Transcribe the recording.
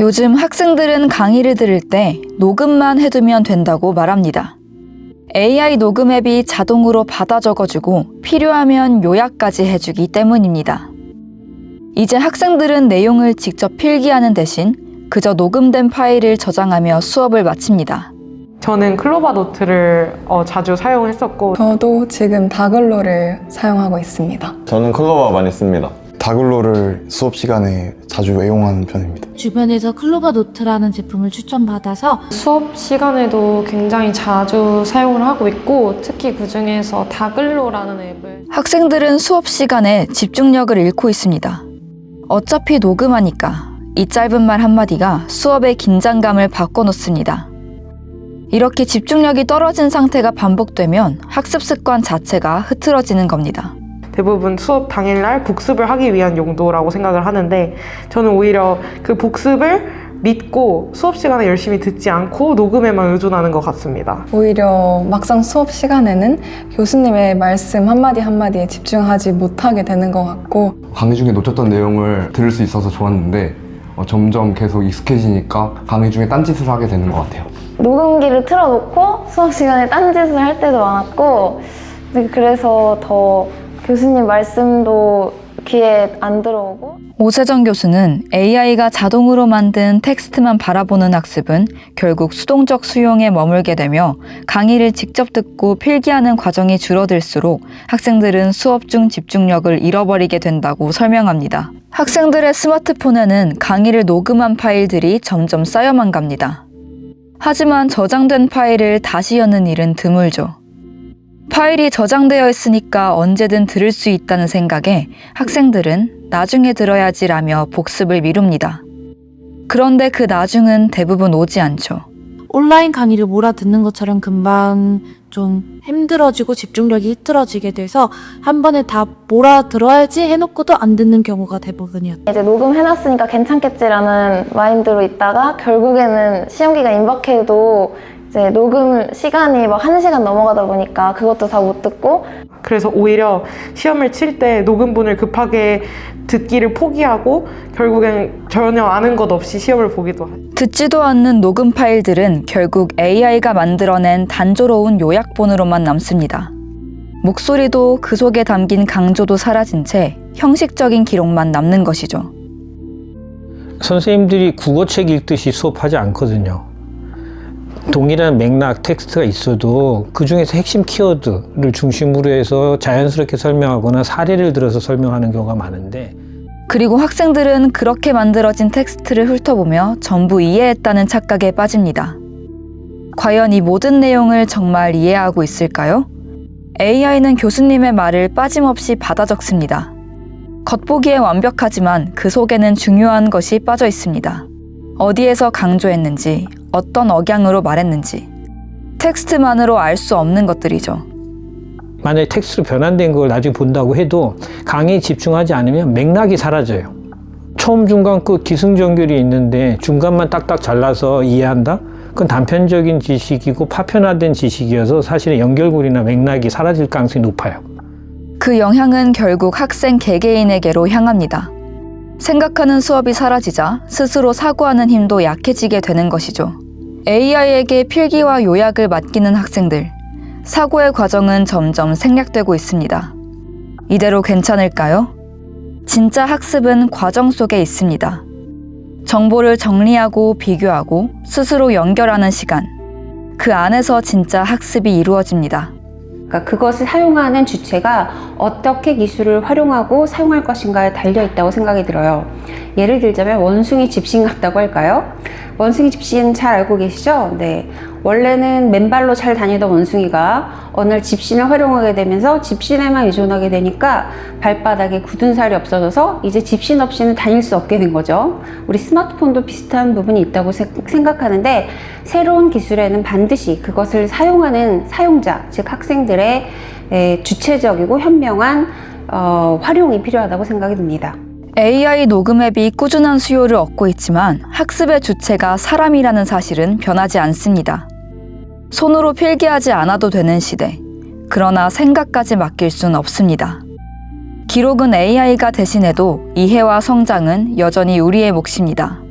요즘 학생들은 강의를 들을 때 녹음만 해두면 된다고 말합니다. AI 녹음 앱이 자동으로 받아 적어주고 필요하면 요약까지 해주기 때문입니다. 이제 학생들은 내용을 직접 필기하는 대신 그저 녹음된 파일을 저장하며 수업을 마칩니다. 저는 클로바 노트를 어, 자주 사용했었고 저도 지금 다글로를 사용하고 있습니다. 저는 클로바 많이 씁니다. 다글로를 수업 시간에 자주 애용하는 편입니다. 주변에서 클로바 노트라는 제품을 추천받아서 수업 시간에도 굉장히 자주 사용을 하고 있고 특히 그 중에서 다글로라는 앱을 학생들은 수업 시간에 집중력을 잃고 있습니다. 어차피 녹음하니까 이 짧은 말 한마디가 수업의 긴장감을 바꿔놓습니다. 이렇게 집중력이 떨어진 상태가 반복되면 학습 습관 자체가 흐트러지는 겁니다. 대부분 수업 당일날 복습을 하기 위한 용도라고 생각을 하는데 저는 오히려 그 복습을 믿고 수업 시간에 열심히 듣지 않고 녹음에만 의존하는 것 같습니다. 오히려 막상 수업 시간에는 교수님의 말씀 한마디 한마디에 집중하지 못하게 되는 것 같고 강의 중에 놓쳤던 내용을 들을 수 있어서 좋았는데 어, 점점 계속 익숙해지니까 강의 중에 딴짓을 하게 되는 것 같아요. 녹음기를 틀어놓고 수업 시간에 딴짓을 할 때도 많았고 네, 그래서 더 교수님 말씀도 귀에 안 들어오고 오세정 교수는 AI가 자동으로 만든 텍스트만 바라보는 학습은 결국 수동적 수용에 머물게 되며 강의를 직접 듣고 필기하는 과정이 줄어들수록 학생들은 수업 중 집중력을 잃어버리게 된다고 설명합니다. 학생들의 스마트폰에는 강의를 녹음한 파일들이 점점 쌓여만 갑니다. 하지만 저장된 파일을 다시 여는 일은 드물죠. 파일이 저장되어 있으니까 언제든 들을 수 있다는 생각에 학생들은 나중에 들어야지라며 복습을 미룹니다. 그런데 그 나중은 대부분 오지 않죠. 온라인 강의를 몰아듣는 것처럼 금방 좀 힘들어지고 집중력이 흐트러지게 돼서 한 번에 다 몰아들어야지 해놓고도 안 듣는 경우가 대부분이었죠. 이제 녹음해놨으니까 괜찮겠지라는 마인드로 있다가 결국에는 시험기가 임박해도 이제 녹음 시간이 막 한 시간 넘어가다 보니까 그것도 다 못 듣고 그래서 오히려 시험을 칠 때 녹음본을 급하게 듣기를 포기하고 결국엔 전혀 아는 것 없이 시험을 보기도 하죠. 듣지도 않는 녹음 파일들은 결국 AI가 만들어낸 단조로운 요약본으로만 남습니다. 목소리도 그 속에 담긴 강조도 사라진 채 형식적인 기록만 남는 것이죠. 선생님들이 국어책 읽듯이 수업하지 않거든요. 동일한 맥락 텍스트가 있어도 그 중에서 핵심 키워드를 중심으로 해서 자연스럽게 설명하거나 사례를 들어서 설명하는 경우가 많은데 그리고 학생들은 그렇게 만들어진 텍스트를 훑어보며 전부 이해했다는 착각에 빠집니다. 과연 이 모든 내용을 정말 이해하고 있을까요? AI는 교수님의 말을 빠짐없이 받아 적습니다. 겉보기에 완벽하지만 그 속에는 중요한 것이 빠져 있습니다. 어디에서 강조했는지, 어떤 억양으로 말했는지, 텍스트만으로 알 수 없는 것들이죠. 만약에 텍스트로 변환된 걸 나중에 본다고 해도 강의에 집중하지 않으면 맥락이 사라져요. 처음, 중간, 끝 기승전결이 있는데 중간만 딱딱 잘라서 이해한다? 그건 단편적인 지식이고 파편화된 지식이어서 사실은 연결고리나 맥락이 사라질 가능성이 높아요. 그 영향은 결국 학생 개개인에게로 향합니다. 생각하는 수업이 사라지자 스스로 사고하는 힘도 약해지게 되는 것이죠. AI에게 필기와 요약을 맡기는 학생들. 사고의 과정은 점점 생략되고 있습니다. 이대로 괜찮을까요? 진짜 학습은 과정 속에 있습니다. 정보를 정리하고 비교하고 스스로 연결하는 시간. 그 안에서 진짜 학습이 이루어집니다. 그러니까 그것을 사용하는 주체가 어떻게 기술을 활용하고 사용할 것인가에 달려 있다고 생각이 들어요. 예를 들자면 원숭이 집신 같다고 할까요? 원숭이 집신 잘 알고 계시죠? 네. 원래는 맨발로 잘 다니던 원숭이가 어느 날 집신을 활용하게 되면서 집신에만 의존하게 되니까 발바닥에 굳은 살이 없어져서 이제 집신 없이는 다닐 수 없게 된 거죠. 우리 스마트폰도 비슷한 부분이 있다고 세- 생각하는데 새로운 기술에는 반드시 그것을 사용하는 사용자, 즉 학생들의 에, 주체적이고 현명한 어, 활용이 필요하다고 생각이 듭니다. AI 녹음 앱이 꾸준한 수요를 얻고 있지만 학습의 주체가 사람이라는 사실은 변하지 않습니다. 손으로 필기하지 않아도 되는 시대. 그러나 생각까지 맡길 순 없습니다. 기록은 AI가 대신해도 이해와 성장은 여전히 우리의 몫입니다.